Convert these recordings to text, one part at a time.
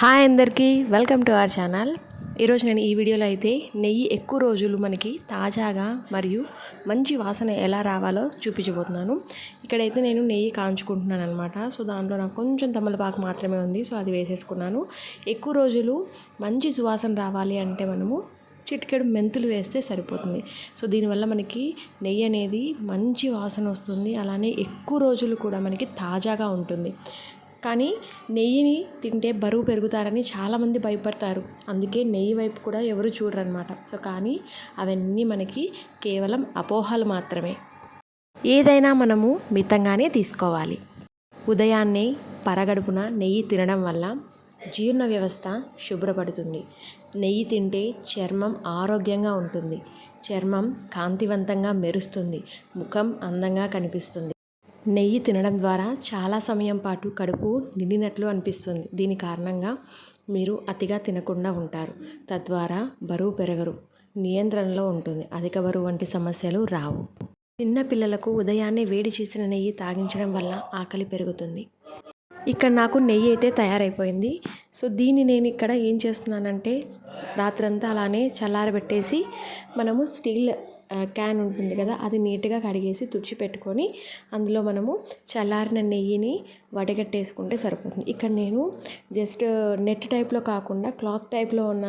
Hi అందరికీ welcome to our channel. ఈరోజు నేను ఈ వీడియోలో అయితే నెయ్యి ఎక్కువ రోజులు మనకి తాజాగా మరియు మంచి వాసన ఎలా రావాలో చూపించబోతున్నాను. ఇక్కడైతే నేను నెయ్యి కాంచుకుంటున్నాను అనమాట సో దాంట్లో నాకు కొంచెం తమలపాకు మాత్రమే ఉంది. సో అది వేసేసుకున్నాను. ఎక్కువ రోజులు మంచి సువాసన రావాలి అంటే మనము చిటికెడు మెంతులు వేస్తే సరిపోతుంది. సో దీనివల్ల మనకి నెయ్యి అనేది మంచి వాసన వస్తుంది. అలానే ఎక్కువ రోజులు కూడా మనకి తాజాగా ఉంటుంది. కానీ నెయ్యిని తింటే బరువు పెరుగుతారని చాలామంది భయపడతారు. అందుకే నెయ్యి వైపు కూడా ఎవరు చూడరనమాట. సో కానీ అవన్నీ మనకి కేవలం అపోహలు మాత్రమే. ఏదైనా మనము మితంగానే తీసుకోవాలి. ఉదయాన్నే పరగడుపున నెయ్యి తినడం వల్ల జీర్ణ వ్యవస్థ శుభ్రపడుతుంది. నెయ్యి తింటే చర్మం ఆరోగ్యంగా ఉంటుంది. చర్మం కాంతివంతంగా మెరుస్తుంది. ముఖం అందంగా కనిపిస్తుంది. నెయ్యి తినడం ద్వారా చాలా సమయం పాటు కడుపు నిండినట్లు అనిపిస్తుంది. దీని కారణంగా మీరు అతిగా తినకుండా ఉంటారు. తద్వారా బరువు పెరగరు. నియంత్రణలో ఉంటుంది. అధిక బరువు వంటి సమస్యలు రావు. చిన్న పిల్లలకు ఉదయాన్నే వేడి చేసిన నెయ్యి తాగించడం వల్ల ఆకలి పెరుగుతుంది. ఇక్కడ నాకు నెయ్యి అయితే తయారైపోయింది. సో దీన్ని నేను ఇక్కడ ఏం చేస్తున్నానంటే రాత్రంతా అలానే చల్లారబెట్టేసి మనము స్టీల్ క్యాన్ ఉంటుంది కదా అది నీట్గా కడిగేసి తుడిచిపెట్టుకొని అందులో మనము చల్లారిన నెయ్యిని వడగట్టేసుకుంటే సరిపోతుంది. ఇక్కడ నేను జస్ట్ నెట్ టైప్లో కాకుండా క్లాత్ టైప్లో ఉన్న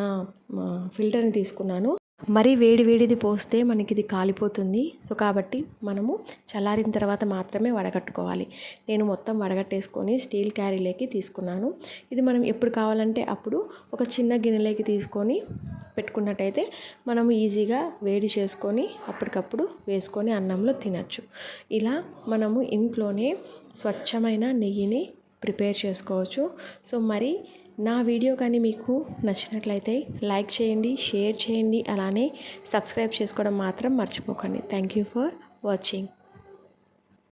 ఫిల్టర్ని తీసుకున్నాను. మరీ వేడి వేడిది పోస్తే మనకి ఇది కాలిపోతుంది. సో కాబట్టి మనము చల్లారిన తర్వాత మాత్రమే వడగట్టుకోవాలి. నేను మొత్తం వడగట్టేసుకొని స్టీల్ క్యారీలోకి తీసుకున్నాను. ఇది మనం ఎప్పుడు కావాలంటే అప్పుడు ఒక చిన్న గిన్నెలోకి తీసుకొని పెట్టుకున్నట్టయితే మనం ఈజీగా వేడి చేసుకొని అప్పటికప్పుడు వేసుకొని అన్నంలో తినచ్చు. ఇలా మనము ఇంట్లోనే స్వచ్ఛమైన నెయ్యిని ప్రిపేర్ చేసుకోవచ్చు. సో మరి నా వీడియో కానీ మీకు నచ్చినట్లయితే లైక్ చేయండి షేర్ చేయండి అలానే సబ్స్క్రైబ్ చేసుకోవడం మాత్రం మర్చిపోకండి. Thank you for watching